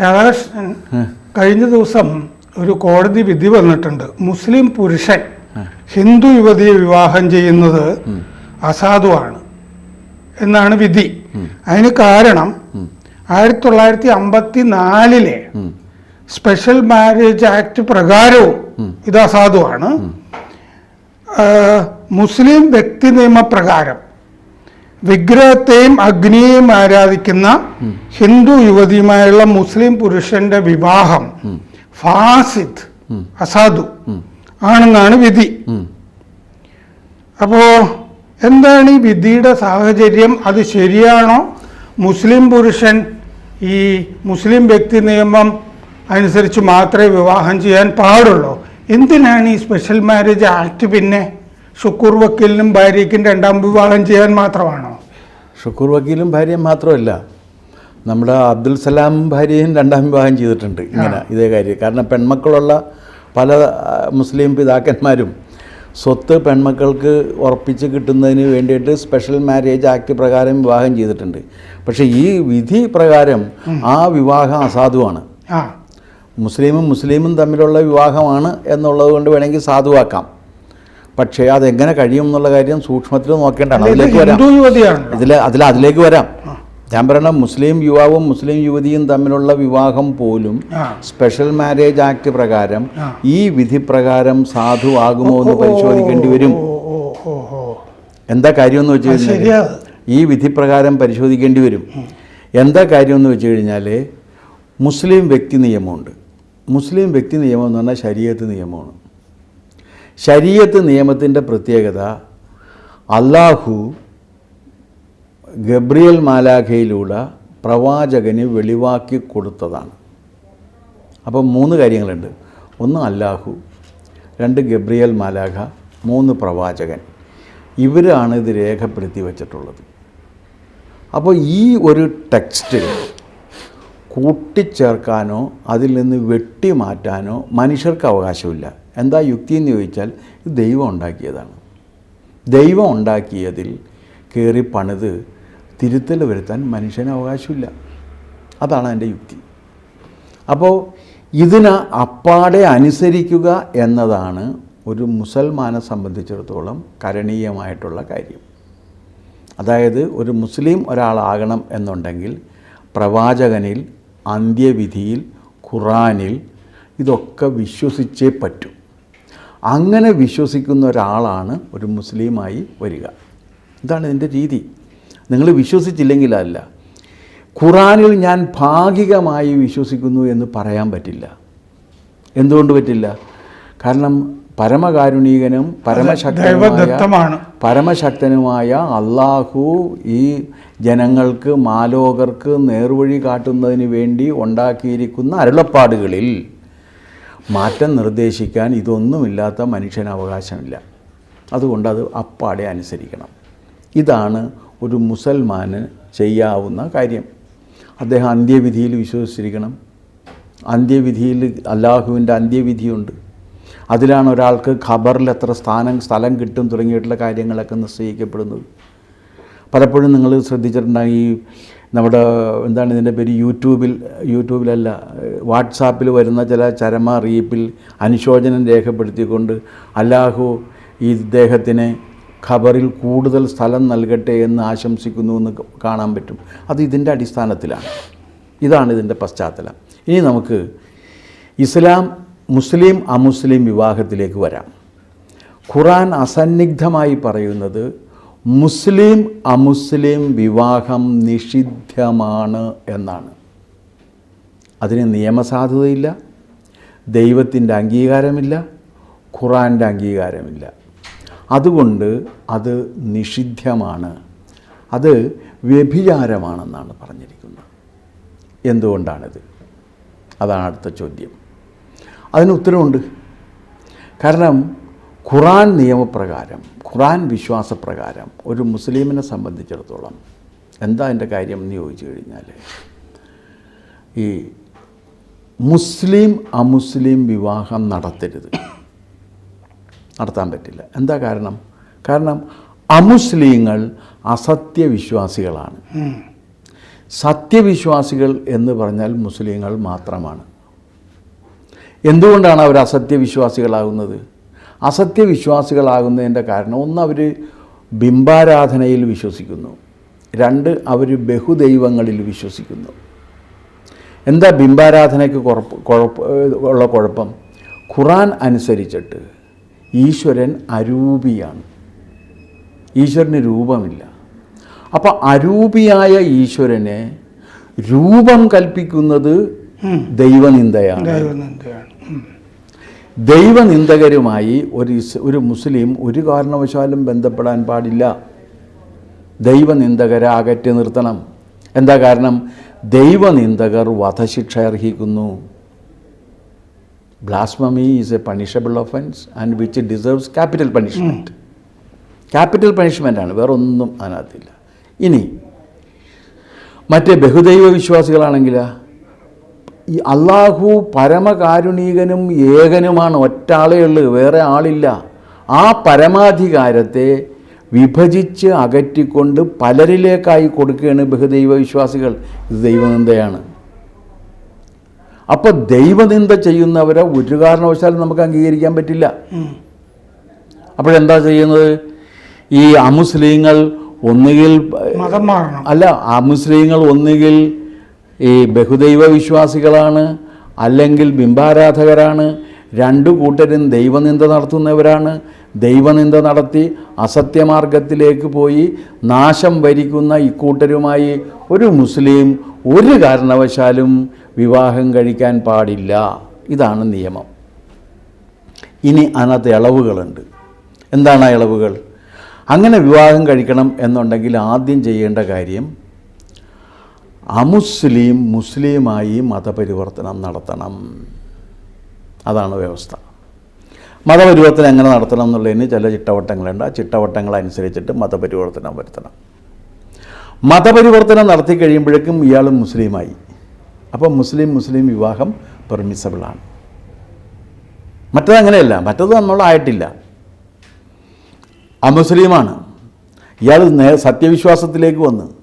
രാധാകൃഷ്ണൻ കഴിഞ്ഞ ദിവസം ഒരു കോടതി വിധി വന്നിട്ടുണ്ട്. മുസ്ലിം പുരുഷൻ ഹിന്ദു യുവതിയെ വിവാഹം ചെയ്യുന്നത് അസാധുവാണ് എന്നാണ് വിധി. അതിന് കാരണം ആയിരത്തി തൊള്ളായിരത്തി അമ്പത്തി നാലിലെ സ്പെഷ്യൽ മാരേജ് ആക്ട് പ്രകാരവും ഇത് അസാധുവാണ്. മുസ്ലിം വ്യക്തി നിയമപ്രകാരം വിഗ്രഹത്തെയും അഗ്നിയെയും ആരാധിക്കുന്ന ഹിന്ദു യുവതിയുമായുള്ള മുസ്ലിം പുരുഷന്റെ വിവാഹം ഫാസിദ് അസാധു ആണെന്നാണ് വിധി. അപ്പോ എന്താണ് ഈ വിധിയുടെ സാഹചര്യം? അത് ശരിയാണോ? മുസ്ലിം പുരുഷൻ ഈ മുസ്ലിം വ്യക്തി നിയമം അനുസരിച്ച് മാത്രമേ വിവാഹം ചെയ്യാൻ പാടുള്ളൂ. എന്തിനാണ് ഈ സ്പെഷ്യൽ മാരേജ് ആക്ട് പിന്നെ? ഷുക്കൂർ വക്കീലിനും ഭാര്യയ്ക്കും രണ്ടാം വിവാഹം ചെയ്യാൻ മാത്രമാണോ? ഷുക്കൂർ വക്കീലും ഭാര്യയും മാത്രമല്ല. നമ്മുടെ അബ്ദുൽ സലാം ഭാര്യയും രണ്ടാം വിവാഹം ചെയ്തിട്ടുണ്ട് ഇങ്ങനെ ഇതേ കാര്യം. കാരണം പെൺമക്കളുള്ള പല മുസ്ലിം പിതാക്കന്മാരും സ്വത്ത് പെൺമക്കൾക്ക് ഉറപ്പിച്ച് കിട്ടുന്നതിന് വേണ്ടിയിട്ട് സ്പെഷ്യൽ മാരേജ് ആക്ട് പ്രകാരം വിവാഹം ചെയ്തിട്ടുണ്ട്. പക്ഷേ ഈ വിധി പ്രകാരം ആ വിവാഹം അസാധുവാണ്. മുസ്ലിമും മുസ്ലിമും തമ്മിലുള്ള വിവാഹമാണ് എന്നുള്ളത് കൊണ്ട് വേണമെങ്കിൽ സാധുവാക്കാം. പക്ഷേ അതെങ്ങനെ കഴിയും എന്നുള്ള കാര്യം സൂക്ഷ്മത്തിൽ നോക്കേണ്ടതാണ്. അതിലേക്ക് വരാം. ഇതിൽ അതിൽ അതിലേക്ക് വരാം. ഞാൻ പറയണ മുസ്ലിം യുവാവും മുസ്ലിം യുവതിയും തമ്മിലുള്ള വിവാഹം പോലും സ്പെഷ്യൽ മാരേജ് ആക്ട് പ്രകാരം ഈ വിധി പ്രകാരം സാധുവാകുമോ എന്ന് പരിശോധിക്കേണ്ടി വരും. എന്താ കാര്യമെന്ന് വെച്ച് കഴിഞ്ഞാൽ ഈ വിധി പ്രകാരം പരിശോധിക്കേണ്ടി വരും. എന്താ കാര്യമെന്ന് വെച്ച് കഴിഞ്ഞാൽ മുസ്ലിം വ്യക്തി നിയമമുണ്ട്. മുസ്ലിം വ്യക്തി നിയമം എന്ന് പറഞ്ഞാൽ ശരീരത്ത് നിയമമാണ്. ശരീരത്ത് നിയമത്തിന്റെ പ്രത്യേകത അള്ളാഹു ഗബ്രിയൽ മാലാഖയിലൂടെ പ്രവാചകന് വെളിവാക്കി കൊടുത്തതാണ്. അപ്പം മൂന്ന് കാര്യങ്ങളുണ്ട്. ഒന്ന് അല്ലാഹു രണ്ട് ഗബ്രിയൽ മാലാഖ മൂന്ന് പ്രവാചകൻ. ഇവരാണ് ഇത് രേഖപ്പെടുത്തി വച്ചിട്ടുള്ളത്. അപ്പോൾ ഈ ഒരു ടെക്സ്റ്റ് കൂട്ടിച്ചേർക്കാനോ അതിൽ നിന്ന് വെട്ടി മാറ്റാനോ മനുഷ്യർക്ക് അവകാശമില്ല. എന്താ യുക്തി എന്ന് ചോദിച്ചാൽ ഇത് ദൈവം ഉണ്ടാക്കിയതാണ്. ദൈവം ഉണ്ടാക്കിയതിൽ കയറി പണിത് തിരുത്തൽ വരുത്താൻ മനുഷ്യന് അവകാശമില്ല. അതാണ് എന്റെ യുക്തി. അപ്പോൾ ഇതിന് അപ്പാടെ അനുസരിക്കുക എന്നതാണ് ഒരു മുസൽമാനെ സംബന്ധിച്ചിടത്തോളം കരണീയമായിട്ടുള്ള കാര്യം. അതായത് ഒരു മുസ്ലിം ഒരാളാകണം എന്നുണ്ടെങ്കിൽ പ്രവാചകനിൽ അന്ത്യവിധിയിൽ ഖുറാനിൽ ഇതൊക്കെ വിശ്വസിച്ചേ പറ്റൂ. അങ്ങനെ വിശ്വസിക്കുന്ന ഒരാളാണ് ഒരു മുസ്ലിമായി വരിക. ഇതാണ് ഇതിന്റെ രീതി. നിങ്ങൾ വിശ്വസിച്ചില്ലെങ്കിലല്ല ഖുറാനിൽ ഞാൻ ഭാഗികമായി വിശ്വസിക്കുന്നു എന്ന് പറയാൻ പറ്റില്ല. എന്തുകൊണ്ട് പറ്റില്ല? കാരണം പരമകാരുണികനും പരമശക്തനുമായ പരമശക്തനുമായ അള്ളാഹു ഈ ജനങ്ങൾക്ക് മാലോകർക്ക് നേർവഴി കാട്ടുന്നതിന് വേണ്ടി ഉണ്ടാക്കിയിരിക്കുന്ന അരുളപ്പാടുകളിൽ മാറ്റം നിർദ്ദേശിക്കാൻ ഇതൊന്നുമില്ലാത്ത മനുഷ്യന് അവകാശമില്ല അതുകൊണ്ട് അത് അപ്പാടെ അനുസരിക്കണം. ഇതാണ് ഒരു മുസൽമാന് ചെയ്യാവുന്ന കാര്യം. അദ്ദേഹം അന്ത്യവിധിയിൽ വിശ്വസിച്ചിരിക്കണം. അന്ത്യവിധിയിൽ അള്ളാഹുവിന്റെ അന്ത്യവിധിയുണ്ട്. അതിലാണ് ഒരാൾക്ക് ഖബറിൽ എത്ര സ്ഥാനം സ്ഥലം കിട്ടും തുടങ്ങിയിട്ടുള്ള കാര്യങ്ങളൊക്കെ നിശ്ചയിക്കപ്പെടുന്നത്. പലപ്പോഴും നിങ്ങൾ ശ്രദ്ധിച്ചിട്ടുണ്ടാകും ഈ നമ്മുടെ എന്താണ് ഇതിന്റെ പേര് യൂട്യൂബിൽ യൂട്യൂബിലല്ല വാട്സാപ്പിൽ വരുന്ന ചില ചരമ റീപ്പിൽ അനുശോചനം രേഖപ്പെടുത്തിക്കൊണ്ട് അല്ലാഹു ഈ ഇദ്ദേഹത്തിന് ഖബറിൽ കൂടുതൽ സ്ഥലം നൽകട്ടെ എന്ന് ആശംസിക്കുന്നു എന്ന് കാണാൻ പറ്റും. അത് ഇതിന്റെ അടിസ്ഥാനത്തിലാണ്. ഇതാണ് ഇതിന്റെ പശ്ചാത്തലം. ഇനി നമുക്ക് ഇസ്ലാം മുസ്ലിം അമുസ്ലിം വിവാഹത്തിലേക്ക് വരാം. ഖുറാൻ അസന്നിഗ്ധമായി പറയുന്നത് മുസ്ലിം അമുസ്ലിം വിവാഹം നിഷിദ്ധമാണ് എന്നാണ്. അതിന് നിയമസാധുതയില്ല ദൈവത്തിന്റെ അംഗീകാരമില്ല ഖുറാന്റെ അംഗീകാരമില്ല. അതുകൊണ്ട് അത് നിഷിദ്ധമാണ്. അത് വ്യഭിചാരമാണെന്നാണ് പറഞ്ഞിരിക്കുന്നത്. എന്തുകൊണ്ടാണിത്? അതാണ് അടുത്ത ചോദ്യം. അതിന് ഉത്തരവുണ്ട്. കാരണം ഖുറാൻ നിയമപ്രകാരം ഖുറാൻ വിശ്വാസപ്രകാരം ഒരു മുസ്ലിമിനെ സംബന്ധിച്ചിടത്തോളം എന്താ എന്റെ കാര്യം എന്ന് ചോദിച്ചു കഴിഞ്ഞാൽ ഈ മുസ്ലിം അമുസ്ലിം വിവാഹം നടത്തരുത്. നടത്താൻ പറ്റില്ല. എന്താ കാരണം? കാരണം അമുസ്ലിങ്ങൾ അസത്യവിശ്വാസികളാണ്. സത്യവിശ്വാസികൾ എന്ന് പറഞ്ഞാൽ മുസ്ലിങ്ങൾ മാത്രമാണ്. എന്തുകൊണ്ടാണ് അവർ അസത്യവിശ്വാസികളാകുന്നത്? അസത്യവിശ്വാസികളാകുന്നതിന്റെ കാരണം ഒന്ന് അവർ ബിംബാരാധനയിൽ വിശ്വസിക്കുന്നു. രണ്ട് അവർ ബഹുദൈവങ്ങളിൽ വിശ്വസിക്കുന്നു. എന്താ ബിംബാരാധനയ്ക്ക് കുഴപ്പ കുഴപ്പ ഉള്ള കുഴപ്പം? ഖുറാൻ അനുസരിച്ചിട്ട് ഈശ്വരൻ അരൂപിയാണ്. ഈശ്വരന് രൂപമില്ല. അപ്പോൾ അരൂപിയായ ഈശ്വരനെ രൂപം കൽപ്പിക്കുന്നത് ദൈവനിന്ദയാണ്. ദൈവനിന്ദകരുമായി ഒരു ഒരു മുസ്ലിം ഒരു കാരണവശാലും ബന്ധപ്പെടാൻ പാടില്ല. ദൈവനിന്ദകരെ അകറ്റി നിർത്തണം. എന്താ കാരണം? ദൈവനിന്ദകർ വധശിക്ഷ അർഹിക്കുന്നു. Blasphemy is a punishable offence and which deserves capital punishment capital പണിഷ്മെന്റാണ് വേറെ ഒന്നും അതിനകത്തില്ല. ഇനി മറ്റേ ബഹുദൈവ വിശ്വാസികളാണെങ്കിൽ ഈ അള്ളാഹു പരമകാരുണീകനും ഏകനുമാണ്. ഒറ്റാളേ ഉള്ളു വേറെ ആളില്ല. ആ പരമാധികാരത്തെ വിഭജിച്ച് അകറ്റിക്കൊണ്ട് പലരിലേക്കായി കൊടുക്കുകയാണ് ബഹുദൈവ വിശ്വാസികൾ. ഇത് ദൈവനിന്ദയാണ്. അപ്പോൾ ദൈവനിന്ദ ചെയ്യുന്നവരെ ഒരു കാരണവശാലും നമുക്ക് അംഗീകരിക്കാൻ പറ്റില്ല. അപ്പോഴെന്താ ചെയ്യുന്നത്? ഈ അമുസ്ലിങ്ങൾ ഒന്നുകിൽ മതം മാറണം. അല്ല അമുസ്ലിങ്ങൾ മുസ്ലിങ്ങൾ ഒന്നുകിൽ ഈ ബഹുദൈവ വിശ്വാസികളാണ് അല്ലെങ്കിൽ ബിംബാരാധകരാണ്. രണ്ടു കൂട്ടരും ദൈവനിന്ദ നടത്തുന്നവരാണ്. ദൈവനിന്ദ നടത്തി അസത്യമാർഗത്തിലേക്ക് പോയി നാശം ഭരിക്കുന്ന ഇക്കൂട്ടരുമായി ഒരു മുസ്ലിം ഒരു കാരണവശാലും വിവാഹം കഴിക്കാൻ പാടില്ല. ഇതാണ് നിയമം. ഇനി അതിനകത്ത് ഇളവുകളുണ്ട്. എന്താണ് ആ ഇളവുകൾ? അങ്ങനെ വിവാഹം കഴിക്കണം എന്നുണ്ടെങ്കിൽ ആദ്യം ചെയ്യേണ്ട കാര്യം അമുസ്ലിം മുസ്ലിമായി മതപരിവർത്തനം നടത്തണം. അതാണ് വ്യവസ്ഥ. മതപരിവർത്തനം എങ്ങനെ നടത്തണം എന്നുള്ളതിന് ചില ചിട്ടവട്ടങ്ങളുണ്ട്. ആ ചിട്ടവട്ടങ്ങൾ അനുസരിച്ചിട്ട് മതപരിവർത്തനം വരുത്തണം. മതപരിവർത്തനം നടത്തി കഴിയുമ്പോഴേക്കും ഇയാൾ മുസ്ലിമായി. അപ്പം മുസ്ലിം മുസ്ലിം വിവാഹം പെർമിസബിളാണ് മറ്റത് അങ്ങനെയല്ല. മറ്റത് നമ്മളായിട്ടില്ല അമുസ്ലിമാണ്. ഇയാൾ സത്യവിശ്വാസത്തിലേക്ക് വന്ന്.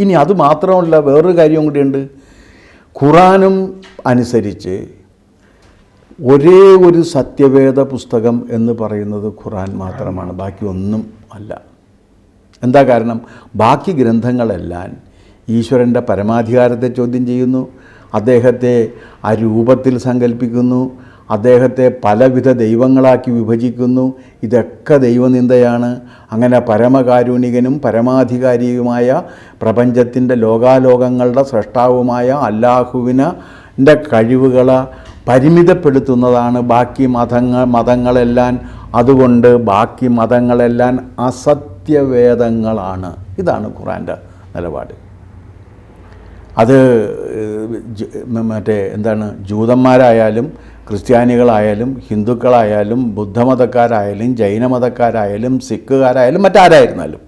ഇനി അത് മാത്രമല്ല വേറൊരു കാര്യം കൂടിയുണ്ട് ഖുറാനും അനുസരിച്ച് ഒരേ ഒരു സത്യവേദ പുസ്തകം എന്ന് പറയുന്നത് ഖുറാൻ മാത്രമാണ് ബാക്കി ഒന്നും അല്ല. എന്താ കാരണം? ബാക്കി ഗ്രന്ഥങ്ങളെല്ലാം ഈശ്വരന്റെ പരമാധികാരത്തെ ചോദ്യം ചെയ്യുന്നു അദ്ദേഹത്തെ ആ രൂപത്തിൽ സങ്കല്പിക്കുന്നു അദ്ദേഹത്തെ പലവിധ ദൈവങ്ങളാക്കി വിഭജിക്കുന്നു. ഇതൊക്കെ ദൈവനിന്ദയാണ്. അങ്ങനെ പരമകാരുണികനും പരമാധികാരിയുമായ പ്രപഞ്ചത്തിന്റെ ലോകാലോകങ്ങളുടെ സൃഷ്ടാവുമായ അല്ലാഹുവിനെ കഴിവുകളെ പരിമിതപ്പെടുത്തുന്നതാണ് ബാക്കി മതങ്ങൾ മതങ്ങളെല്ലാം. അതുകൊണ്ട് ബാക്കി മതങ്ങളെല്ലാം അസത്യവേദങ്ങളാണ്. ഇതാണ് ഖുറാന്റെ നിലപാട്. അത് മറ്റേ എന്താണ് ജൂതന്മാരായാലും ക്രിസ്ത്യാനികളായാലും ഹിന്ദുക്കളായാലും ബുദ്ധമതക്കാരായാലും ജൈനമതക്കാരായാലും സിഖുകാരായാലും മറ്റാരായിരുന്നാലും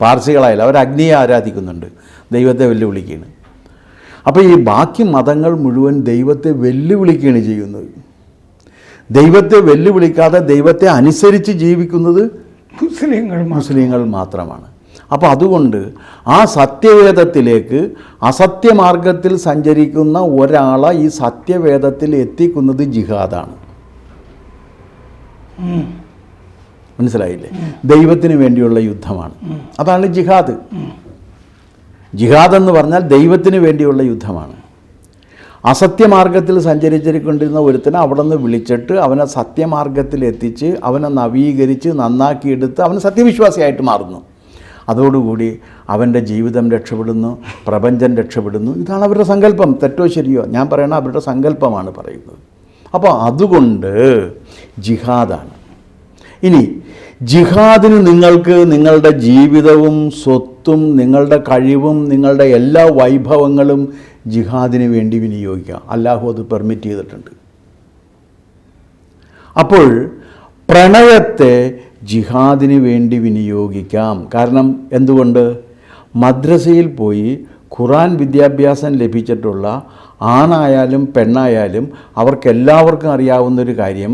പാർസികളായാലും അവർ അഗ്നിയെ ആരാധിക്കുന്നുണ്ട്. ദൈവത്തെ വെല്ലുവിളിക്കുകയാണ്. അപ്പോൾ ഈ ബാക്കി മതങ്ങൾ മുഴുവൻ ദൈവത്തെ വെല്ലുവിളിക്കുകയാണ് ചെയ്യുന്നത്. ദൈവത്തെ വെല്ലുവിളിക്കാതെ ദൈവത്തെ അനുസരിച്ച് ജീവിക്കുന്നത് മുസ്ലിങ്ങൾ മുസ്ലിങ്ങൾ മാത്രമാണ്. അപ്പോൾ അതുകൊണ്ട് ആ സത്യവേദത്തിലേക്ക് അസത്യമാർഗത്തിൽ സഞ്ചരിക്കുന്ന ഒരാളെ ഈ സത്യവേദത്തിൽ എത്തിക്കുന്നത് ജിഹാദാണ്. മനസ്സിലായില്ലേ? ദൈവത്തിന് വേണ്ടിയുള്ള യുദ്ധമാണ്. അതാണ് ജിഹാദ്. ജിഹാദ് എന്ന് പറഞ്ഞാൽ ദൈവത്തിന് വേണ്ടിയുള്ള യുദ്ധമാണ്. അസത്യമാർഗത്തിൽ സഞ്ചരിച്ചിരിക്കൊണ്ടിരുന്ന ഒരുത്തനെ അവിടെ നിന്ന് വിളിച്ചിട്ട് അവനെ സത്യമാർഗത്തിൽ എത്തിച്ച് അവനെ നവീകരിച്ച് നന്നാക്കിയെടുത്ത് അവൻ സത്യവിശ്വാസിയായിട്ട് മാറുന്നു. അതോടുകൂടി അവന്റെ ജീവിതം രക്ഷപ്പെടുന്നു പ്രപഞ്ചം രക്ഷപ്പെടുന്നു. ഇതാണ് അവരുടെ സങ്കല്പം. തെറ്റോ ശരിയോ? ഞാൻ പറയണ അവരുടെ സങ്കല്പമാണ് പറയുന്നത്. അപ്പോൾ അതുകൊണ്ട് ജിഹാദാണ്. ഇനി ജിഹാദിന് നിങ്ങൾക്ക് നിങ്ങളുടെ ജീവിതവും സ്വത്തും നിങ്ങളുടെ കഴിവും നിങ്ങളുടെ എല്ലാ വൈഭവങ്ങളും ജിഹാദിന് വേണ്ടി വിനിയോഗിക്കാം. അല്ലാഹു അത് പെർമിറ്റ് ചെയ്തിട്ടുണ്ട്. അപ്പോൾ പ്രണയത്തെ ജിഹാദിന് വേണ്ടി വിനിയോഗിക്കാം. കാരണം എന്തുകൊണ്ട്? മദ്രസയിൽ പോയി ഖുറാൻ വിദ്യാഭ്യാസം ലഭിച്ചിട്ടുള്ള ആണായാലും പെണ്ണായാലും അവർക്കെല്ലാവർക്കും അറിയാവുന്നൊരു കാര്യം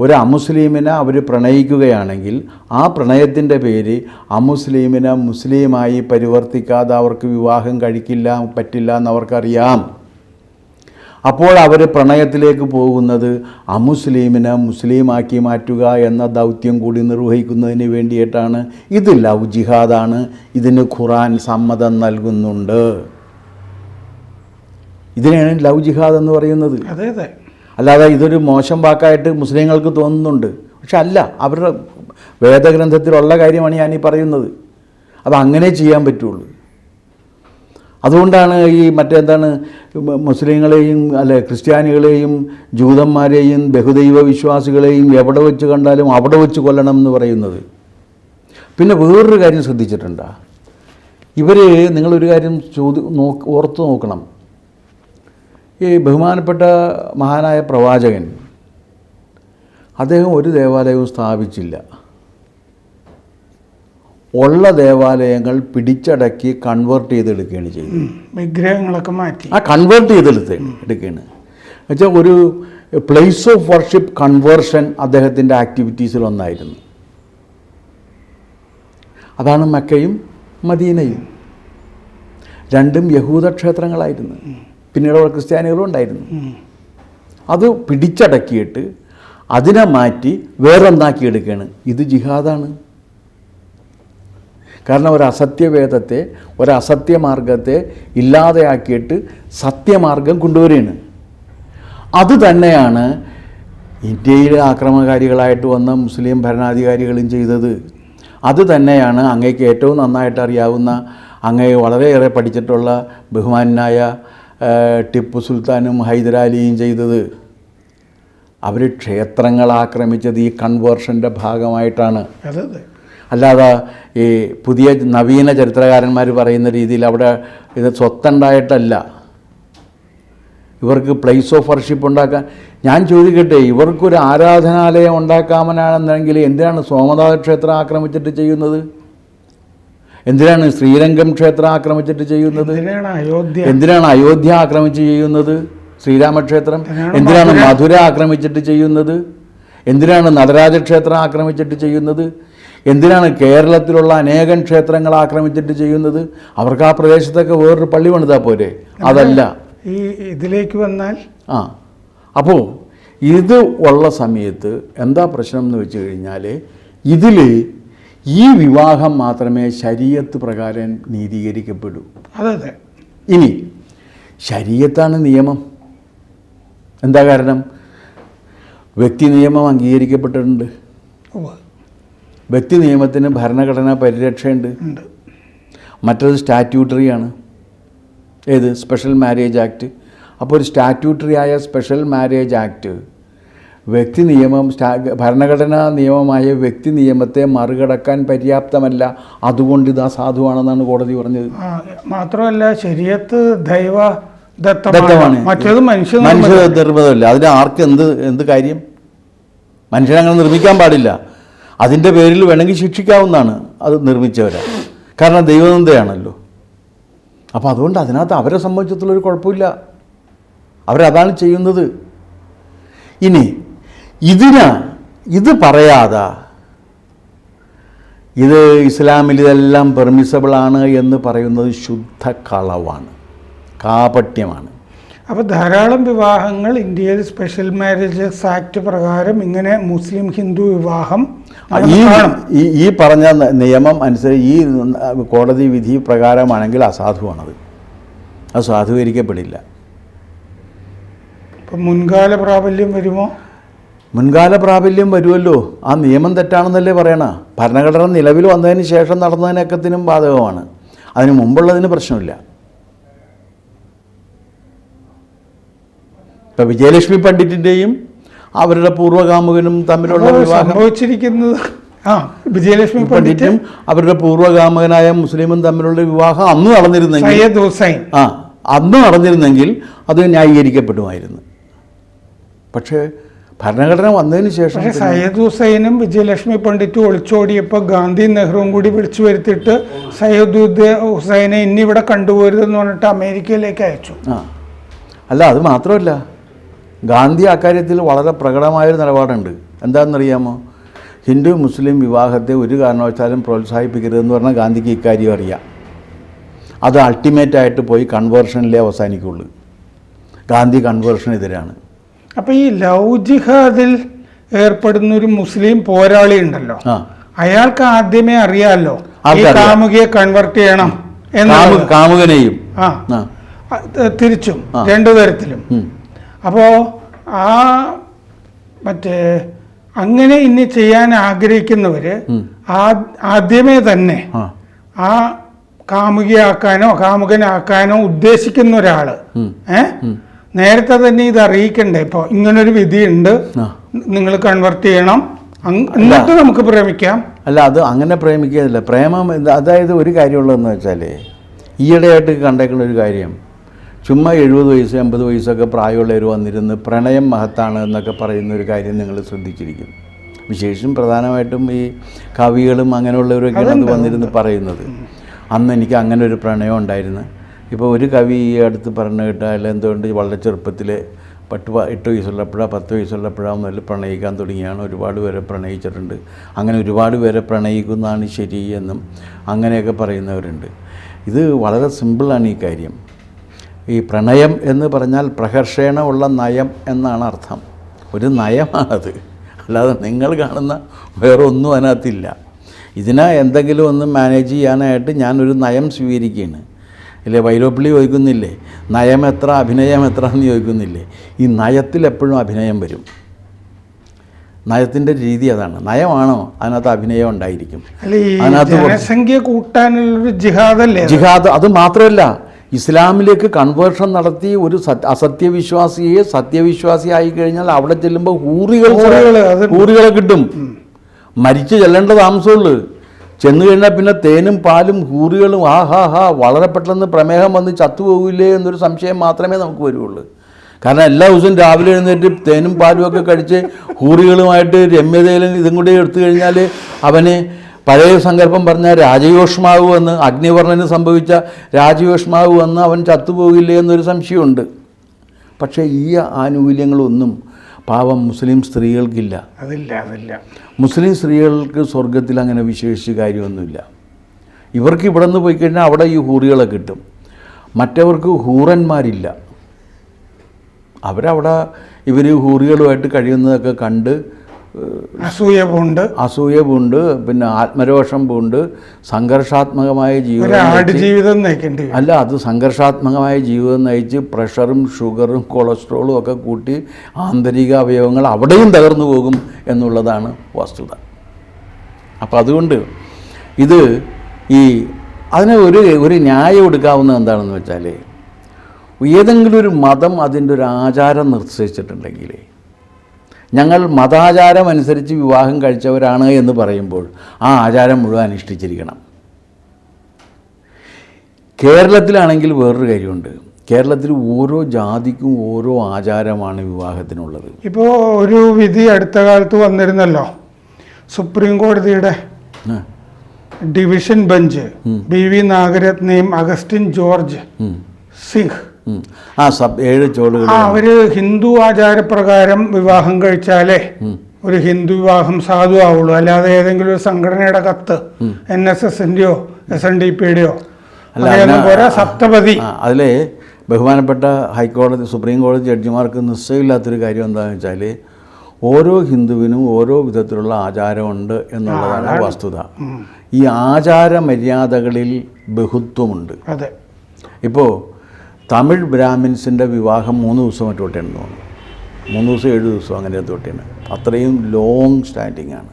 ഒരു അമുസ്ലിമിനെ അവർ പ്രണയിക്കുകയാണെങ്കിൽ ആ പ്രണയത്തിന്റെ പേര് അമുസ്ലിമിനെ മുസ്ലിമായി പരിവർത്തിക്കാതെ അവർക്ക് വിവാഹം കഴിക്കില്ല പറ്റില്ല എന്നവർക്കറിയാം അപ്പോൾ അവർ പ്രണയത്തിലേക്ക് പോകുന്നത് അമുസ്ലിമിനെ മുസ്ലിമാക്കി മാറ്റുക എന്ന ദൗത്യം കൂടി നിർവഹിക്കുന്നതിന് വേണ്ടിയിട്ടാണ്. ഇത് ലവ് ജിഹാദാണ്. ഇതിന് ഖുറാൻ സമ്മതം നൽകുന്നുണ്ട്. ഇതിനെയാണ് ലവ് ജിഹാദ് എന്ന് പറയുന്നത്. അതെ അതെ. അല്ലാതെ ഇതൊരു മോശം വാക്കായിട്ട് മുസ്ലിങ്ങൾക്ക് തോന്നുന്നുണ്ട്. പക്ഷെ അല്ല അവരുടെ വേദഗ്രന്ഥത്തിലുള്ള കാര്യമാണ് ഞാൻ ഈ പറയുന്നത്. അത് അങ്ങനെ ചെയ്യാൻ പറ്റുള്ളൂ. അതുകൊണ്ടാണ് ഈ മറ്റെന്താണ് മുസ്ലിങ്ങളെയും അല്ലെ ക്രിസ്ത്യാനികളെയും ജൂതന്മാരെയും ബഹുദൈവ വിശ്വാസികളെയും എവിടെ വെച്ച് കണ്ടാലും അവിടെ വെച്ച് കൊല്ലണം എന്ന് പറയുന്നത്. പിന്നെ വേറൊരു കാര്യം ശ്രദ്ധിച്ചിട്ടുണ്ടോ? ഇവർ നിങ്ങളൊരു കാര്യം ചോദി നോക്ക് ഓർത്ത് നോക്കണം. ഈ ബഹുമാനപ്പെട്ട മഹാനായ പ്രവാചകൻ അദ്ദേഹം ഒരു ദേവാലയവും സ്ഥാപിച്ചില്ല. ഉള്ള ദേവാലയങ്ങൾ പിടിച്ചടക്കി കൺവേർട്ട് ചെയ്തെടുക്കുകയാണ് ചെയ്തത്. വിഗ്രഹങ്ങളൊക്കെ മാറ്റി. ആ കൺവേർട്ട് ചെയ്തെടുത്ത് എടുക്കുകയാണ്. വെച്ചാൽ ഒരു പ്ലേസ് ഓഫ് വർഷിപ്പ് കൺവേർഷൻ അദ്ദേഹത്തിന്റെ ആക്ടിവിറ്റീസിൽ ഒന്നായിരുന്നു. അതാണ് മക്കയും മദീനയും. രണ്ടും യഹൂദ ക്ഷേത്രങ്ങളായിരുന്നു. പിന്നീട് അവിടെ ക്രിസ്ത്യാനികളും ഉണ്ടായിരുന്നു. അത് പിടിച്ചടക്കിയിട്ട് അതിനെ മാറ്റി വേറൊന്നാക്കിയെടുക്കുകയാണ്. ഇത് ജിഹാദാണ്. കാരണം ഒരു അസത്യവേദത്തെ ഒരു ഇല്ലാതെയാക്കിയിട്ട് സത്യമാർഗം കൊണ്ടുവരികയാണ്. അത് തന്നെയാണ് ഇന്ത്യയിലെ ആക്രമണകാരികളായിട്ട് വന്ന മുസ്ലിം ഭരണാധികാരികളും ചെയ്തത്. അത് തന്നെയാണ് അങ്ങേക്ക് ഏറ്റവും നന്നായിട്ട് അറിയാവുന്ന അങ്ങയെ വളരെയേറെ പഠിച്ചിട്ടുള്ള ബഹുമാനായ ടിപ്പു സുൽത്താനും ഹൈദരാലിയും ചെയ്തത്. അവർ ക്ഷേത്രങ്ങൾ ആക്രമിച്ചത് ഈ കൺവേർഷന്റെ ഭാഗമായിട്ടാണ്. അതെ. അല്ലാതെ ഈ പുതിയ നവീന ചരിത്രകാരന്മാർ പറയുന്ന രീതിയിൽ അവിടെ ഇത് സ്വത്തുണ്ടായിട്ടല്ല. ഇവർക്ക് പ്ലേസ് ഓഫ് വർഷിപ്പ് ഉണ്ടാക്കാൻ ഞാൻ ചോദിക്കട്ടെ ഇവർക്കൊരു ആരാധനാലയം ഉണ്ടാക്കാമെന്നാണെന്നെങ്കിൽ എന്തിനാണ് സോമനാഥ ക്ഷേത്രം ആക്രമിച്ചിട്ട് ചെയ്യുന്നത്? എന്തിനാണ് ശ്രീരംഗം ക്ഷേത്രം ആക്രമിച്ചിട്ട് ചെയ്യുന്നത്? എന്തിനാണ് അയോധ്യ? ആക്രമിച്ച് ചെയ്യുന്നത്? ശ്രീരാമക്ഷേത്രം എന്തിനാണ് മധുര? ആക്രമിച്ചിട്ട് ചെയ്യുന്നത്? എന്തിനാണ് നടരാജക്ഷേത്രം ആക്രമിച്ചിട്ട് ചെയ്യുന്നത്? എന്തിനാണ് കേരളത്തിലുള്ള അനേകം ക്ഷേത്രങ്ങൾ ആക്രമിച്ചിട്ട് ചെയ്യുന്നത്? അവർക്ക് ആ പ്രദേശത്തൊക്കെ വേറൊരു പള്ളി പണിതാ പോരെ? അതല്ല. ഈ ഇതിലേക്ക് വന്നാൽ ആ. അപ്പോൾ ഇത് ഉള്ള സമയത്ത് എന്താ പ്രശ്നം എന്ന് വെച്ച് കഴിഞ്ഞാൽ ഇതിൽ ഈ വിവാഹം മാത്രമേ ശരീരത്ത് പ്രകാരം നീതീകരിക്കപ്പെടൂ. അതെ ഇനി ശരീരത്താണ് നിയമം. എന്താ കാരണം? വ്യക്തി നിയമം അംഗീകരിക്കപ്പെട്ടിട്ടുണ്ട്. വ്യക്തി നിയമത്തിന് ഭരണഘടനാ പരിരക്ഷയുണ്ട്. മറ്റത് സ്റ്റാറ്റ്യൂട്ടറി ആണ്. ഏത്? സ്പെഷ്യൽ മാരേജ് ആക്ട് അപ്പോൾ ഒരു സ്റ്റാറ്റ്യൂട്ടറി ആയ സ്പെഷ്യൽ മാരേജ് ആക്ട് വ്യക്തി നിയമം ഭരണഘടനാ നിയമമായ വ്യക്തി നിയമത്തെ മറികടക്കാൻ പര്യാപ്തമല്ല. അതുകൊണ്ട് ഇത് അസാധുവാണെന്നാണ് കോടതി പറഞ്ഞത്. മാത്രമല്ല ശരിയത്ത് ദൈവ ദത്തമാണ്. ദത്തമാണ്. മറ്റേത് മനുഷ്യ മനുഷ്യ നിർമ്മിതമല്ല അതിന് ആർക്ക് എന്ത് എന്ത് കാര്യം? മനുഷ്യനങ്ങനെ നിർമ്മിക്കാൻ പാടില്ല. അതിന്റെ പേരിൽ വേണമെങ്കിൽ ശിക്ഷിക്കാവുന്നതാണ് അത് നിർമ്മിച്ചവരാണ് കാരണം ദൈവനിന്ദയാണല്ലോ. അപ്പോൾ അതുകൊണ്ട് അതിനകത്ത് അവരെ സംബന്ധിച്ചിടത്തോളം കുഴപ്പമില്ല. അവരതാണ് ചെയ്യുന്നത്. ഇനി ഇതിന് ഇത് പറയാതെ. ഇത് ഇസ്ലാമിൽ ഇതെല്ലാം പെർമിസബിളാണ് എന്ന് പറയുന്നത് ശുദ്ധ കളവാണ്. കാപട്യമാണ്. അപ്പോൾ ധാരാളം വിവാഹങ്ങൾ ഇന്ത്യയിൽ സ്പെഷ്യൽ മാരേജസ് ആക്ട് പ്രകാരം ഇങ്ങനെ മുസ്ലിം ഹിന്ദു വിവാഹം ഈ ഈ പറഞ്ഞ നിയമം അനുസരിച്ച് ഈ കോടതി വിധി പ്രകാരമാണെങ്കിൽ അസാധുവാണത്. അത് സാധൂകരിക്കപ്പെടില്ല. ഇപ്പം മുൻകാല പ്രാബല്യം വരുമോ? മുൻകാല പ്രാബല്യം വരുമല്ലോ. ആ നിയമം തെറ്റാണെന്നല്ലേ പറയണ? ഭരണഘടന നിലവിൽ വന്നതിന് ശേഷം നടന്നതിനൊക്കത്തിനും ബാധകമാണ്. അതിന് മുമ്പുള്ളതിന് പ്രശ്നമില്ല. ഇപ്പം വിജയലക്ഷ്മി പണ്ഡിറ്റിന്റെയും അവരുടെ പൂർവകാമുകനും തമ്മിലുള്ള വിവാഹം സംഭവിച്ചിരിക്കുന്നത്. ആ വിജയലക്ഷ്മി പണ്ഡിറ്റ് അവരുടെ പൂർവകാമകനായ മുസ്ലിമും തമ്മിലുള്ള വിവാഹം അന്ന് നടന്നിരുന്നെങ്കിൽ ഹുസൈൻ. ആ അന്ന് നടന്നിരുന്നെങ്കിൽ അത് ന്യായീകരിക്കപ്പെടുമായിരുന്നു. പക്ഷേ ഭരണഘടന വന്നതിന് ശേഷം സയ്യദ് ഹുസൈനും വിജയലക്ഷ്മി പണ്ഡിറ്റും ഒളിച്ചോടിയപ്പോൾ ഗാന്ധി നെഹ്റുവും കൂടി വിളിച്ചു വരുത്തിയിട്ട് സയ്യദ് ഹുസൈനെ ഇന്നിവിടെ കണ്ടുപോരുതെന്ന് പറഞ്ഞിട്ട് അമേരിക്കയിലേക്ക് അയച്ചു. ആ അല്ല അത് മാത്രമല്ല. ഗാന്ധി അക്കാര്യത്തിൽ വളരെ പ്രകടമായൊരു നിലപാടുണ്ട്. എന്താണെന്നറിയാമോ? ഹിന്ദു മുസ്ലിം വിവാഹത്തെ ഒരു കാരണവശാലും പ്രോത്സാഹിപ്പിക്കരുതെന്ന് പറഞ്ഞാൽ ഗാന്ധിക്ക് ഇക്കാര്യം അറിയാം. അത് അൾട്ടിമേറ്റായിട്ട് പോയി കൺവേർഷനിലേ അവസാനിക്കുള്ളൂ. ഗാന്ധി കൺവേർഷനെതിരാണ് അപ്പോൾ ഈ ലവ് ജിഹാദിൽ ഏർപ്പെടുന്ന ഒരു മുസ്ലിം പോരാളി ഉണ്ടല്ലോ. അയാൾക്ക് ആദ്യമേ അറിയാമല്ലോ. കാമുകിയെ കൺവെർട്ട് ചെയ്യണം എന്ന് കാമുകനെയും. തിരിച്ചും രണ്ടു തരത്തിലും. ഉം. അപ്പോ ആ മറ്റേ അങ്ങനെ ഇനി ചെയ്യാൻ ആഗ്രഹിക്കുന്നവർ ആ- ആദ്യമേ തന്നെ ആ. കാമുകിയാക്കാനോ കാമുകനാക്കാനോ ഉദ്ദേശിക്കുന്ന ഒരാൾ. ഏ? നേരത്തെ തന്നെ ഇത് അറിയിക്കണ്ടേ. ഇപ്പൊ ഇങ്ങനൊരു വിധിയുണ്ട്. നിങ്ങൾ കൺവെർട്ട് ചെയ്യണം. എന്നിട്ട് നമുക്ക് പ്രേമിക്കാം. അല്ല അത് അങ്ങനെ പ്രേമിക്കുന്നില്ല പ്രേമം അതായത് ഒരു കാര്യമുള്ളതെന്ന് വെച്ചാൽ ഈയിടെയായിട്ട് കണ്ടേക്കുന്ന ഒരു കാര്യം. ചുമ്മാ എഴുപത് വയസ്സ് എൺപത് വയസ്സൊക്കെ പ്രായമുള്ളവർ വന്നിരുന്ന് പ്രണയം മഹത്താണ് എന്നൊക്കെ പറയുന്ന ഒരു കാര്യം നിങ്ങൾ ശ്രദ്ധിച്ചിരിക്കും. വിശേഷം പ്രധാനമായിട്ടും ഈ കവികളും അങ്ങനെയുള്ളവരൊക്കെയാണ് അത് വന്നിരുന്ന് പറയുന്നത്. അന്ന് എനിക്ക് അങ്ങനെ ഒരു പ്രണയം ഉണ്ടായിരുന്നു. ഇപ്പോൾ ഒരു കവി ഈ അടുത്ത് പറഞ്ഞു കേട്ടാൽ എന്തുകൊണ്ട് വളരെ ചെറുപ്പത്തിൽ പത്ത് എട്ട് വയസ്സുള്ളപ്പോഴാണ് പത്ത് വയസ്സുള്ളപ്പോഴാണ് മുതൽ പ്രണയിക്കാൻ തുടങ്ങിയാണ്. ഒരുപാട് പേരെ പ്രണയിച്ചിട്ടുണ്ട്. അങ്ങനെ ഒരുപാട് പേരെ പ്രണയിക്കുന്നതാണ് ശരി എന്നും അങ്ങനെയൊക്കെ പറയുന്നവരുണ്ട്. ഇത് വളരെ സിമ്പിളാണ് ഈ കാര്യം. ഈ പ്രണയം എന്ന് പറഞ്ഞാൽ പ്രഹർഷേണ ഉള്ള നയം എന്നാണ് അർത്ഥം. ഒരു നയമാണത്. അല്ലാതെ നിങ്ങൾ കാണുന്ന വേറെ ഒന്നും അതിനകത്തില്ല. ഇതിനെ എന്തെങ്കിലും ഒന്ന് മാനേജ് ചെയ്യാനായിട്ട് ഞാനൊരു നയം സ്വീകരിക്കുകയാണ്. ഇല്ലേ വൈലോപ്പിള്ളി ചോദിക്കുന്നില്ലേ നയം എത്ര അഭിനയം എത്ര എന്ന് ചോദിക്കുന്നില്ലേ ഈ നയത്തിൽ എപ്പോഴും അഭിനയം വരും. നയത്തിന്റെ രീതി അതാണ്. നയമാണോ? അതിനകത്ത് അഭിനയം ഉണ്ടായിരിക്കും. അല്ല അതിനകത്ത് ജനസംഖ്യ കൂട്ടാനുള്ളൊരു ജിഹാദല്ലേ? ജിഹാദ് അത് മാത്രമല്ല ഇസ്ലാമിലേക്ക് കൺവേർഷൻ നടത്തി ഒരു അസത്യവിശ്വാസിയെ സത്യവിശ്വാസി ആയി കഴിഞ്ഞാൽ അവിടെ ചെല്ലുമ്പോൾ ഹൂറികൾ ഹൂറികൾ, ഹൂറികളെ കിട്ടും. മരിച്ചു ചെല്ലേണ്ട താമസമുള്ളൂ. ചെന്നു കഴിഞ്ഞാൽ പിന്നെ തേനും പാലും ഹൂറികളും ആ ഹാ ഹാ വളരെ പെട്ടെന്ന് പ്രമേഹം വന്ന് ചത്തുപോകില്ലേ എന്നൊരു സംശയം മാത്രമേ നമുക്ക് വരുള്ളൂ കാരണം എല്ലാ ദിവസവും രാവിലെ എഴുന്നേറ്റ് തേനും പാലും ഒക്കെ കഴിച്ച് ഹൂറികളുമായിട്ട് രമ്യതയിലും ഇതും കൂടി എടുത്തു കഴിഞ്ഞാൽ അവന് പഴയ സങ്കല്പം പറഞ്ഞ രാജയോഷ്മാവ് വന്ന് അഗ്നിവർണന് സംഭവിച്ച രാജയോഷ്മാവ് വന്ന് അവൻ ചത്തുപോകില്ലേ എന്നൊരു സംശയമുണ്ട്. പക്ഷേ ഈ ആനുകൂല്യങ്ങളൊന്നും പാവം മുസ്ലിം സ്ത്രീകൾക്കില്ല. അതില്ല അതില്ല. മുസ്ലിം സ്ത്രീകൾക്ക് സ്വർഗത്തിൽ അങ്ങനെ വിശേഷിച്ച് കാര്യമൊന്നുമില്ല. ഇവർക്ക് ഇവിടെ നിന്ന് പോയി കഴിഞ്ഞാൽ അവിടെ ഈ ഹൂറികളെ കിട്ടും. മറ്റവർക്ക് ഹൂറന്മാരില്ല. അവരവിടെ ഇവർ ഹൂറികളുമായിട്ട് കഴിയുന്നതൊക്കെ കണ്ട് അസൂയ പൂണ്ട് അസൂയ പൂണ്ട് പിന്നെ ആത്മരോഷം പൂണ്ട് സംഘർഷാത്മകമായ ജീവിതം അല്ല അത് സംഘർഷാത്മകമായ ജീവിതം നയിച്ച് പ്രഷറും ഷുഗറും കൊളസ്ട്രോളും ഒക്കെ കൂട്ടി ആന്തരിക അവയവങ്ങൾ അവിടെയും തകർന്നു പോകും എന്നുള്ളതാണ് വസ്തുത. അപ്പോൾ അതുകൊണ്ട് ഇത് ഈ അതിന് ഒരു ഒരു ന്യായം എടുക്കാവുന്നത് എന്താണെന്ന് വെച്ചാൽ ഏതെങ്കിലും ഒരു മതം അതിന്റെ ഒരു ആചാരം നിശ്ചയിച്ചിട്ടുണ്ടെങ്കിൽ ഞങ്ങൾ മതാചാരം അനുസരിച്ച് വിവാഹം കഴിച്ചവരാണ് എന്ന് പറയുമ്പോൾ ആ ആചാരം മുഴുവൻ അനുഷ്ഠിച്ചിരിക്കണം. കേരളത്തിലാണെങ്കിൽ വേറൊരു കാര്യമുണ്ട്. കേരളത്തിൽ ഓരോ ജാതിക്കും ഓരോ ആചാരമാണ് വിവാഹത്തിനുള്ളത്. ഇപ്പോൾ ഒരു വിധി അടുത്ത കാലത്ത് വന്നിരുന്നല്ലോ. സുപ്രീം കോടതിയുടെ ഡിവിഷൻ ബെഞ്ച് ബി വി നാഗരത്നയും അഗസ്റ്റിൻ ജോർജ് സിംഗ്. ആ സബ് ഏഴ് ചോളുകൾ ആ അവർ ഹിന്ദു ആചാരപ്രകാരം വിവാഹം കഴിച്ചാലേ ഒരു ഹിന്ദു വിവാഹം സാധു ആവുള്ളൂ. അല്ലാതെ ഏതെങ്കിലും ഒരു സംഘടനയുടെ കത്ത് എൻ എസ് എസിന്റെയോ എസ് എൻ ഡി പിയുടെയോ പോരാ സപ്തപതി. അതിലെ ബഹുമാനപ്പെട്ട ഹൈക്കോടതി സുപ്രീം കോടതി ജഡ്ജിമാർക്ക് നിശ്ചയമില്ലാത്തൊരു കാര്യം എന്താണെന്ന് വെച്ചാൽ ഓരോ ഹിന്ദുവിനും ഓരോ വിധത്തിലുള്ള ആചാരമുണ്ട് എന്നുള്ളതാണ് വസ്തുത. ഈ ആചാര മര്യാദകളിൽ ബഹുത്വമുണ്ട്. അതെ. ഇപ്പോൾ തമിഴ് ബ്രാഹ്മിൻസിന്റെ വിവാഹം മൂന്ന് ദിവസം മറ്റു തൊട്ടേന്ന് തോന്നുന്നു. മൂന്ന് ദിവസം ഏഴ് ദിവസം അങ്ങനെ തൊട്ടേന് അത്രയും ലോങ് സ്റ്റാൻഡിങ് ആണ്.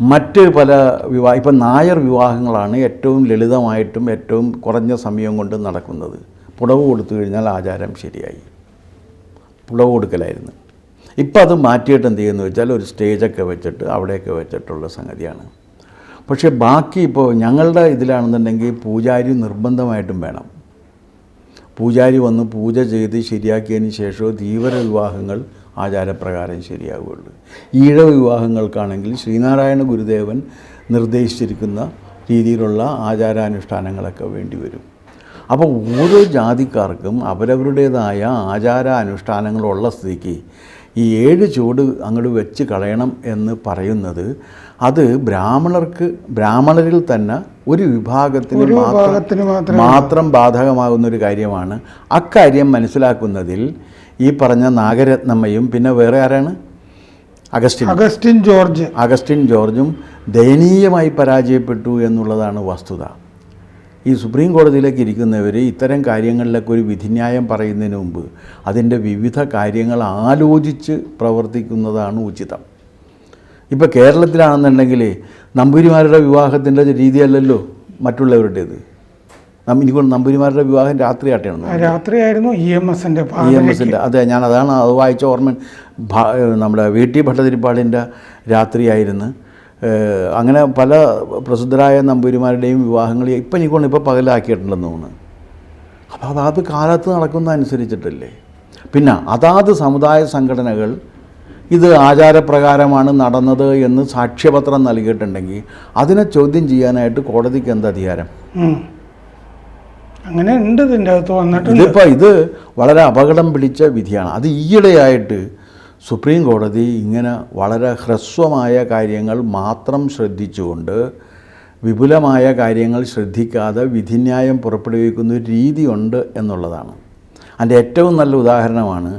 മറ്റ് പല വിവാഹ ഇപ്പം നായർ വിവാഹങ്ങളാണ് ഏറ്റവും ലളിതമായിട്ടും ഏറ്റവും കുറഞ്ഞ സമയം കൊണ്ട് നടക്കുന്നത്. പുടവ് കൊടുത്തു കഴിഞ്ഞാൽ ആചാരം ശരിയായി. പുടവ് കൊടുക്കലായിരുന്നു. ഇപ്പം അത് മാറ്റിയിട്ട് എന്ത് ചെയ്യുന്നു വെച്ചാൽ ഒരു സ്റ്റേജൊക്കെ വെച്ചിട്ട് അവിടെയൊക്കെ വെച്ചിട്ടുള്ള സംഗതിയാണ്. പക്ഷേ ബാക്കി ഇപ്പോൾ ഞങ്ങളുടെ ഇതിലാണെന്നുണ്ടെങ്കിൽ പൂജാരി നിർബന്ധമായിട്ടും വേണം. പൂജാരി വന്ന് പൂജ ചെയ്ത് ശരിയാക്കിയതിന് ശേഷമോ ധീവര വിവാഹങ്ങൾ ആചാരപ്രകാരം ശരിയാവുകയുള്ളൂ. ഈഴ വിവാഹങ്ങൾക്കാണെങ്കിൽ ശ്രീനാരായണ ഗുരുദേവൻ നിർദ്ദേശിച്ചിരിക്കുന്ന രീതിയിലുള്ള ആചാരാനുഷ്ഠാനങ്ങളൊക്കെ വേണ്ടി വരും. അപ്പോൾ ഓരോ ജാതിക്കാർക്കും അവരവരുടേതായ ആചാര അനുഷ്ഠാനങ്ങളുള്ള സ്ഥിതിക്ക് ഈ ഏഴ് ചുവട് അങ്ങോട്ട് വെച്ച് കളയണം എന്ന് പറയുന്നത് അത് ബ്രാഹ്മണർക്ക് ബ്രാഹ്മണരിൽ തന്നെ ഒരു വിഭാഗത്തിന് മാത്രം വിഭാഗത്തിന് മാത്രം ബാധകമാകുന്ന ഒരു കാര്യമാണ്. അക്കാര്യം മനസ്സിലാക്കുന്നതിൽ ഈ പറഞ്ഞ നാഗരത്നമ്മയും പിന്നെ വേറെ ആരാണ്? അഗസ്റ്റിൻ. Augustine George. അഗസ്റ്റിൻ ജോർജും ദയനീയമായി പരാജയപ്പെട്ടു എന്നുള്ളതാണ് വസ്തുത. ഈ സുപ്രീം കോടതിയിലേക്ക് ഇരിക്കുന്നവർ ഇത്തരം കാര്യങ്ങളിലൊക്കെ ഒരു വിധിന്യായം പറയുന്നതിന് മുമ്പ് അതിന്റെ വിവിധ കാര്യങ്ങൾ ആലോചിച്ച് പ്രവർത്തിക്കുന്നതാണ് ഉചിതം. ഇപ്പോൾ കേരളത്തിലാണെന്നുണ്ടെങ്കിൽ നമ്പൂരിമാരുടെ വിവാഹത്തിന്റെ രീതിയല്ലല്ലോ മറ്റുള്ളവരുടേത്. നം- എനിക്ക് തോന്നുന്നു നമ്പൂരിമാരുടെ വിവാഹം രാത്രി ആ രാത്രിയായിരുന്നു ഇ എം എസിന്റെ ഇ എം എസിന്റെ അതെ ഞാൻ അതാണ് അത് വായിച്ച ഓർമ്മ. നമ്മുടെ വി ടി ഭട്ടതിരിപ്പാടിന്റെ രാത്രിയായിരുന്നു. അങ്ങനെ പല പ്രസിദ്ധരായ നമ്പൂരിമാരുടെയും വിവാഹങ്ങൾ ഇപ്പം എനിക്കൊണ്ട് ഇപ്പോൾ പകലാക്കിയിട്ടുണ്ടെന്ന് തോന്നുന്നു. അപ്പോൾ അതാത് കാലത്ത് നടക്കുന്ന അനുസരിച്ചിട്ടല്ലേ? പിന്നെ അതാത് സമുദായ സംഘടനകൾ ഇത് ആചാരപ്രകാരമാണ് നടന്നത് എന്ന് സാക്ഷ്യപത്രം നൽകിയിട്ടുണ്ടെങ്കിൽ അതിനെ ചോദ്യം ചെയ്യാനായിട്ട് കോടതിക്ക് എന്ത് അധികാരം? അങ്ങനെ ഉണ്ട് ഇതിന്റെ അകത്ത് വന്നിട്ട് ഇതിപ്പോൾ ഇത് വളരെ അപകടം പിടിച്ച വിധിയാണ്. അത് ഈയിടെയായിട്ട് സുപ്രീം കോടതി ഇങ്ങനെ വളരെ ഹ്രസ്വമായ കാര്യങ്ങൾ മാത്രം ശ്രദ്ധിച്ചുകൊണ്ട് വിപുലമായ കാര്യങ്ങൾ ശ്രദ്ധിക്കാതെ വിധിന്യായം പുറപ്പെടുവിക്കുന്ന ഒരു രീതിയുണ്ട് എന്നുള്ളതാണ്. അതിന്റെ ഏറ്റവും നല്ല ഉദാഹരണമാണ്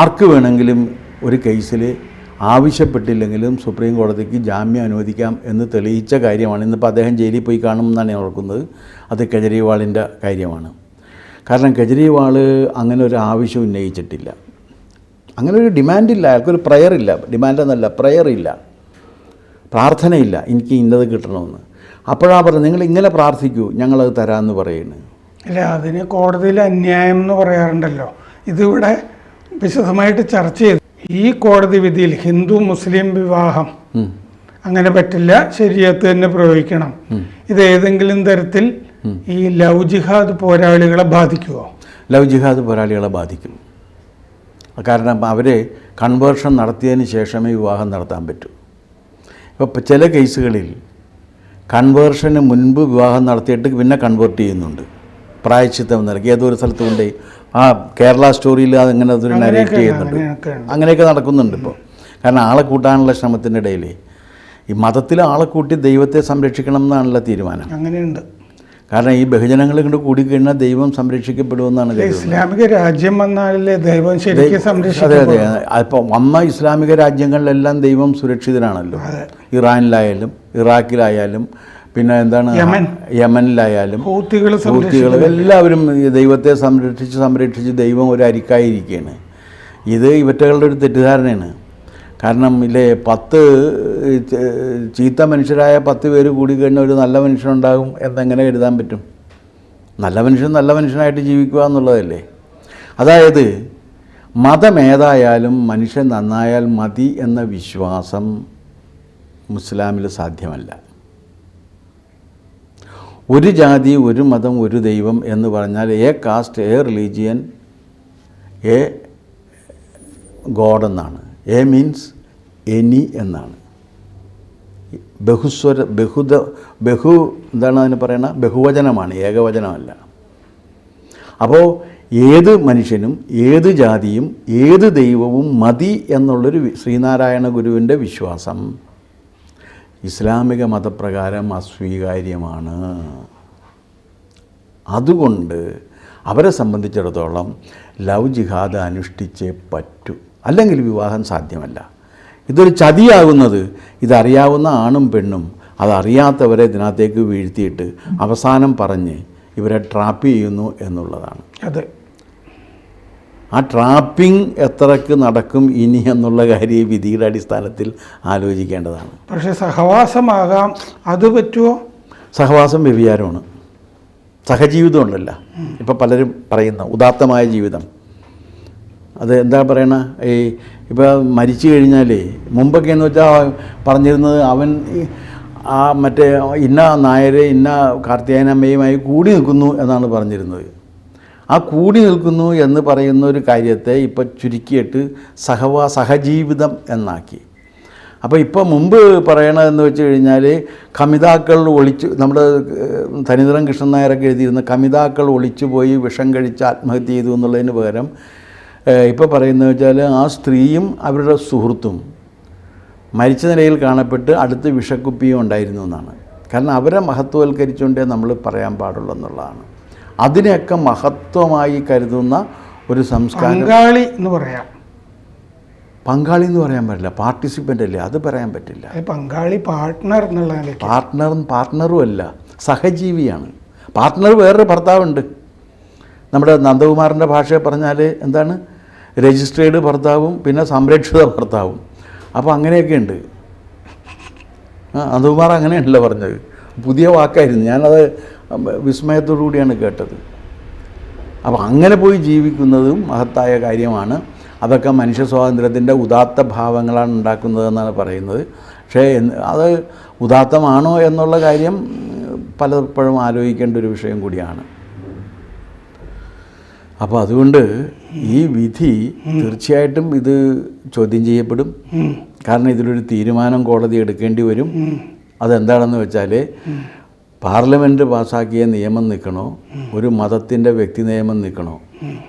ആർക്ക് വേണമെങ്കിലും ഒരു കേസിൽ ആവശ്യപ്പെട്ടില്ലെങ്കിലും സുപ്രീം കോടതിക്ക് ജാമ്യം അനുവദിക്കാം എന്ന് തെളിയിച്ച കാര്യമാണ്. ഇന്നിപ്പോൾ അദ്ദേഹം ജയിലിൽ പോയി കാണും എന്നാണ് ഞാൻ ഓർക്കുന്നത്. അത് കെജ്രിവാളിന്റെ കാര്യമാണ്. കാരണം കെജ്രിവാൾ അങ്ങനെ ഒരു ആവശ്യം ഉന്നയിച്ചിട്ടില്ല. അങ്ങനെ ഒരു ഡിമാൻഡില്ല അയാൾക്കൊരു പ്രയർ ഇല്ല. ഡിമാൻഡ് എന്നല്ല പ്രയർ ഇല്ല. പ്രാർത്ഥനയില്ല. എനിക്ക് ഇന്നത് കിട്ടണമെന്ന്. അപ്പോഴാ പറഞ്ഞത് നിങ്ങൾ ഇങ്ങനെ പ്രാർത്ഥിക്കൂ ഞങ്ങളത് തരാമെന്ന് പറയുന്നു അല്ല അതിന് കോടതിയിൽ അന്യായം എന്ന് പറയാറുണ്ടല്ലോ. ഇതിവിടെ വിശദമായിട്ട് ചർച്ച ചെയ്തു. ഈ കോടതി വിധിയിൽ ഹിന്ദു മുസ്ലിം വിവാഹം അങ്ങനെ പറ്റില്ല ശരീരത്ത് തന്നെ പ്രയോഗിക്കണം. ഇത് ഏതെങ്കിലും തരത്തിൽ ഈ ലവ് ജിഹാദ് പോരാളികളെ ബാധിക്കുമോ ലവ് ജിഹാദ് പോരാളികളെ ബാധിക്കും. കാരണം അവർ കൺവേർഷൻ നടത്തിയതിന് ശേഷമേ വിവാഹം നടത്താൻ പറ്റൂ. ഇപ്പോൾ ചില കേസുകളിൽ കൺവേർഷന് മുൻപ് വിവാഹം നടത്തിയിട്ട് പിന്നെ കൺവേർട്ട് ചെയ്യുന്നുണ്ട്. പ്രായച്ചിത്തം നൽകി. ഏതൊരു സ്ഥലത്ത് കൊണ്ടേ ആ കേരള സ്റ്റോറിയിൽ അതങ്ങനെ അതൊരു നരേറ്റ് ചെയ്യുന്നുണ്ട്. അങ്ങനെയൊക്കെ നടക്കുന്നുണ്ട് ഇപ്പോൾ കാരണം ആളെ കൂട്ടാനുള്ള ശ്രമത്തിന്റെ ഇടയിൽ ഈ മതത്തിൽ ആളെ കൂട്ടി ദൈവത്തെ സംരക്ഷിക്കണം എന്നാണല്ലോ തീരുമാനം. അങ്ങനെയുണ്ട്. കാരണം ഈ ബഹുജനങ്ങൾ കൊണ്ട് കൂടിക്കഴിഞ്ഞാൽ ദൈവം സംരക്ഷിക്കപ്പെടുമെന്നാണ് ഇസ്ലാമിക രാജ്യം വന്നാലല്ലേ ദൈവം ശരിക്കും അതെ സംരക്ഷിക്കും അതെ അപ്പോൾ വന്ന ഇസ്ലാമിക രാജ്യങ്ങളിലെല്ലാം ദൈവം സുരക്ഷിതരാണല്ലോ ഇറാനിലായാലും ഇറാഖിലായാലും പിന്നെ എന്താണ്? യമൻ. യമനിലായാലും ഹൂത്തികൾ ഹൂത്തികൾ എല്ലാവരും ദൈവത്തെ സംരക്ഷിച്ച് സംരക്ഷിച്ച് ദൈവം ഒരു അരിക്കായിരിക്കുകയാണ് ഇത് ഇവറ്റകളുടെ ഒരു തെറ്റിദ്ധാരണയാണ്. കാരണം ഇല്ലേ പത്ത് ചീത്ത മനുഷ്യരായ പത്ത് പേര് കൂടി കഴിഞ്ഞാൽ ഒരു നല്ല മനുഷ്യനുണ്ടാകും എന്നെങ്ങനെ എഴുതാൻ പറ്റും? നല്ല മനുഷ്യൻ നല്ല മനുഷ്യനായിട്ട് ജീവിക്കുക എന്നുള്ളതല്ലേ? അതായത് മതമേതായാലും മനുഷ്യൻ നന്നായാൽ മതി എന്ന വിശ്വാസം മുസ്ലാമിൽ സാധ്യമല്ല. ഒരു ജാതി ഒരു മതം ഒരു ദൈവം എന്ന് പറഞ്ഞാൽ a caste a religion a god എന്നാണ്. എ മീൻസ് എനി എന്നാണ്. ബഹുസ്വര ബഹുദ ബഹു എന്താണ് അതിന് പറയണ? ബഹുവചനമാണ് ഏകവചനമല്ല. അപ്പോൾ ഏത് മനുഷ്യനും ഏത് ജാതിയും ഏത് ദൈവവും മതി എന്നുള്ളൊരു ശ്രീനാരായണ ഗുരുവിന്റെ വിശ്വാസം ഇസ്ലാമിക മതപ്രകാരം അസ്വീകാര്യമാണ്. അതുകൊണ്ട് അവരെ സംബന്ധിച്ചിടത്തോളം ലവ് ജിഹാദ് അനുഷ്ഠിച്ചേ പറ്റൂ. അല്ലെങ്കിൽ വിവാഹം സാധ്യമല്ല. ഇതൊരു ചതിയാകുന്നത് ഇതറിയാവുന്ന ആണും പെണ്ണും അതറിയാത്തവരെ ഇതിനകത്തേക്ക് വീഴ്ത്തിയിട്ട് അവസാനം പറഞ്ഞ് ഇവരെ ട്രാപ്പ് ചെയ്യുന്നു എന്നുള്ളതാണ്. അതെ. ആ ട്രാപ്പിംഗ് എത്രക്ക് നടക്കും ഇനി എന്നുള്ള കാര്യം വിധിയുടെ അടിസ്ഥാനത്തിൽ ആലോചിക്കേണ്ടതാണ്. പക്ഷേ സഹവാസമാകാം അത് പറ്റുമോ സഹവാസം വ്യഭിചാരമാണ്. സഹജീവിതം ഉണ്ടല്ല. ഇപ്പം പലരും പറയുന്ന ഉദാത്തമായ ജീവിതം. അത് എന്താ പറയണ? ഈ ഇപ്പോൾ മരിച്ചു കഴിഞ്ഞാലേ മുമ്പൊക്കെ എന്ന് വെച്ചാൽ പറഞ്ഞിരുന്നത് അവൻ ആ മറ്റേ ഇന്ന നായരെ ഇന്ന കാർത്തികേയനമ്മയുമായി കൂടി നിൽക്കുന്നു എന്നാണ് പറഞ്ഞിരുന്നത്. ആ കൂടി നിൽക്കുന്നു എന്ന് പറയുന്ന ഒരു കാര്യത്തെ ഇപ്പം ചുരുക്കിയിട്ട് സഹവാ സഹജീവിതം എന്നാക്കി. അപ്പോൾ ഇപ്പോൾ മുമ്പ് പറയണതെന്ന് വെച്ച് കഴിഞ്ഞാൽ കമിതാക്കൾ ഒളിച്ച് നമ്മുടെ കൃഷ്ണനായരൊക്കെ കൃഷ്ണൻ നായരൊക്കെ എഴുതിയിരുന്ന കമിതാക്കൾ ഒളിച്ചു പോയി വിഷം കഴിച്ച് ആത്മഹത്യ ചെയ്തു എന്നുള്ളതിന് പകരം ഇപ്പോൾ പറയുന്നത് വെച്ചാൽ ആ സ്ത്രീയും അവരുടെ സുഹൃത്തും മരിച്ച നിലയിൽ കാണപ്പെട്ട് അടുത്ത് വിഷക്കുപ്പിയും ഉണ്ടായിരുന്നു എന്നാണ്. കാരണം അവരെ മഹത്വവൽക്കരിച്ചുകൊണ്ടേ നമ്മൾ പറയാൻ പാടുള്ളൂ എന്നുള്ളതാണ്. അതിനെയൊക്കെ മഹത്വമായി കരുതുന്ന ഒരു സംസ്കാരം. പങ്കാളി എന്ന് പറയാം. പങ്കാളി എന്ന് പറയാൻ പറ്റില്ല. പാർട്ടിസിപ്പന്റ് അല്ലേ? അത് പറയാൻ പറ്റില്ല. പങ്കാളി പാർട്ട്ണർ എന്നുള്ള പാർട്ട്ണറും പാർട്ട്ണറും അല്ല. സഹജീവിയാണ്. പാർട്ട്ണർ വേറൊരു ഭർത്താവുണ്ട്. നമ്മുടെ നന്ദകുമാറിന്റെ ഭാഷയെ പറഞ്ഞാൽ എന്താണ്? രജിസ്ട്രേഡ് ഭർത്താവും പിന്നെ സംരക്ഷിത ഭർത്താവും. അപ്പോൾ അങ്ങനെയൊക്കെ ഉണ്ട് ആ നന്ദകുമാർ അങ്ങനെയല്ല പറഞ്ഞത്. പുതിയ വാക്കായിരുന്നു. ഞാനത് വിസ്മയത്തോടു കൂടിയാണ് കേട്ടത്. അപ്പോൾ അങ്ങനെ പോയി ജീവിക്കുന്നതും മഹത്തായ കാര്യമാണ്. അതൊക്കെ മനുഷ്യ സ്വാതന്ത്ര്യത്തിന്റെ ഉദാത്ത ഭാവങ്ങളാണ് ഉണ്ടാക്കുന്നതെന്നാണ് പറയുന്നത്. പക്ഷേ അത് ഉദാത്തമാണോ എന്നുള്ള കാര്യം പലപ്പോഴും ആലോചിക്കേണ്ട ഒരു വിഷയം കൂടിയാണ്. അപ്പോൾ അതുകൊണ്ട് ഈ വിധി തീർച്ചയായിട്ടും ഇത് ചോദ്യം ചെയ്യപ്പെടും. കാരണം ഇതിലൊരു തീരുമാനം കോടതി എടുക്കേണ്ടി വരും. അതെന്താണെന്ന് വെച്ചാൽ പാർലമെന്റ് പാസ്സാക്കിയ നിയമം നിൽക്കണോ? ഒരു മതത്തിന്റെ വ്യക്തി നിയമം നിൽക്കണോ?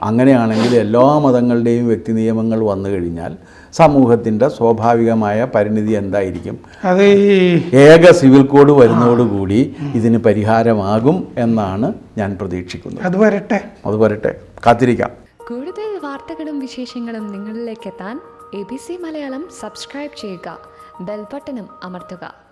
അങ്ങനെയാണെങ്കിൽ എല്ലാ മതങ്ങളുടെയും വ്യക്തി നിയമങ്ങൾ വന്നു കഴിഞ്ഞാൽ സമൂഹത്തിന്റെ സ്വാഭാവികമായ പരിണിതി എന്തായിരിക്കും? അത് ഈ ഏക സിവിൽ കോഡ് വരുന്നതോടുകൂടി ഇതിന് പരിഹാരമാകും എന്നാണ് ഞാൻ പ്രതീക്ഷിക്കുന്നത്. അത് വരട്ടെ. അത് വരട്ടെ. കാത്തിരിക്കാം. കൂടുതൽ വാർത്തകളും വിശേഷങ്ങളും നിങ്ങളിലേക്ക് എത്താൻ A B C Malayalam subscribe ചെയ്യുക. ബെൽബട്ടനും അമർത്തുക.